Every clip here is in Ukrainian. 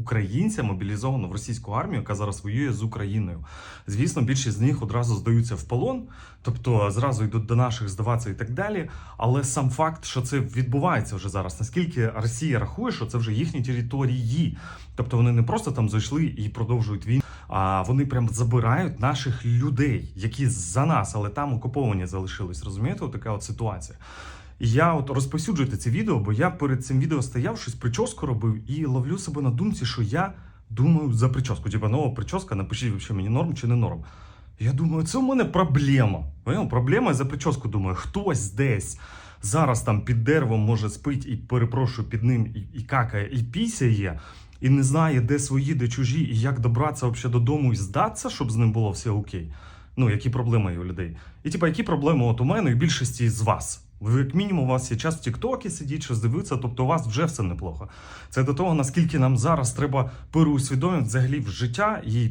українця мобілізовано в російську армію, яка зараз воює з Україною. Звісно, більшість з них одразу здаються в полон, тобто зразу йдуть до наших здаватися і так далі. Але сам факт, що це відбувається вже зараз, наскільки Росія рахує, що це вже їхні території, тобто вони не просто там зайшли і продовжують війну, а вони прям забирають наших людей, які за нас, але там окуповані залишились. Розумієте, така от ситуація. Я от розповсюджуйте це відео, бо я перед цим відео стояв, щось прическу робив і ловлю себе на думці, що я думаю за прическу. Типа нова прическа, напишіть вообще мені норм чи не норм. Я думаю, це у мене проблема. Поняв? Проблема за прическу думаю, хтось десь зараз там під деревом може спить і перепрошую під ним і, і какає, і пісяє, і не знає, де свої, де чужі, і як добратися взагалі додому і здатися, щоб з ним було все окей. Ну, які проблеми є у людей. І типа, які проблеми от у мене і більшості з вас. Ви, як мінімум, у вас є час в Тіктокі сидіть, щось дивитися, тобто у вас вже все неплохо. Це до того, наскільки нам зараз треба переусвідомити взагалі в життя і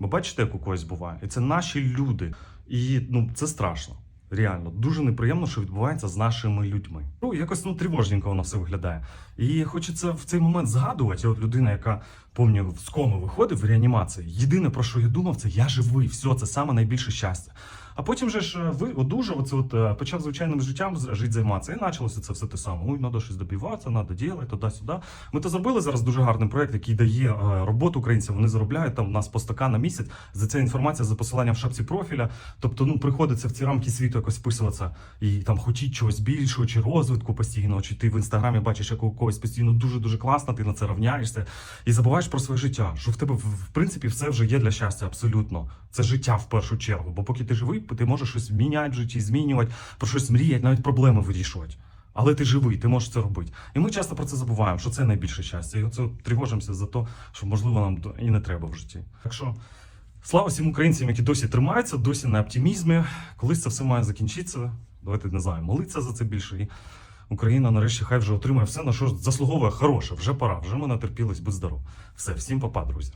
Бо бачите, як у когось буває. І це наші люди. І ну, це страшно. Реально, дуже неприємно, що відбувається з нашими людьми. Ну, якось ну тривожненько воно все виглядає. І хочеться в цей момент згадувати. От людина, яка повністю з коми виходить в реанімації. Єдине про що я думав, це я живий. Все, це саме найбільше щастя. А потім же ж е, ви одужав, оце от е, почав звичайним життям жити займатися. І почалося це все те саме. Ой, треба щось добиватися, треба робити, туди-сюди. Ми то зробили зараз дуже гарний проект, який дає е, роботу українцям. Вони заробляють там у нас по 100 на місяць. За це інформація за посиланням в шапці профіля. Тобто, ну приходиться в ці рамки світу якось вписуватися і там хотіть чогось більшого, чи розвитку постійного, чи ти в інстаграмі бачиш, як когось постійно дуже дуже класно, ти на це равняєшся і забуваєш про своє життя. Що в тебе в принципі все вже є для щастя, абсолютно. Це життя в першу чергу. Бо поки ти живий, ти можеш щось міняти в житті, змінювати, про щось мріяти, навіть проблеми вирішувати. Але ти живий, ти можеш це робити. І ми часто про це забуваємо, що це найбільше щастя. І оце тривожимося за те, що можливо нам і не треба в житті. Так що слава всім українцям, які досі тримаються, досі на оптимізмі. Колись це все має закінчитися. Давайте не знаю, молитися за це більше. І Україна нарешті хай вже отримає все, на що заслуговує хороше. Вже пора, вже ми натерпілись, будь здоров. Все, всім папа, друзі.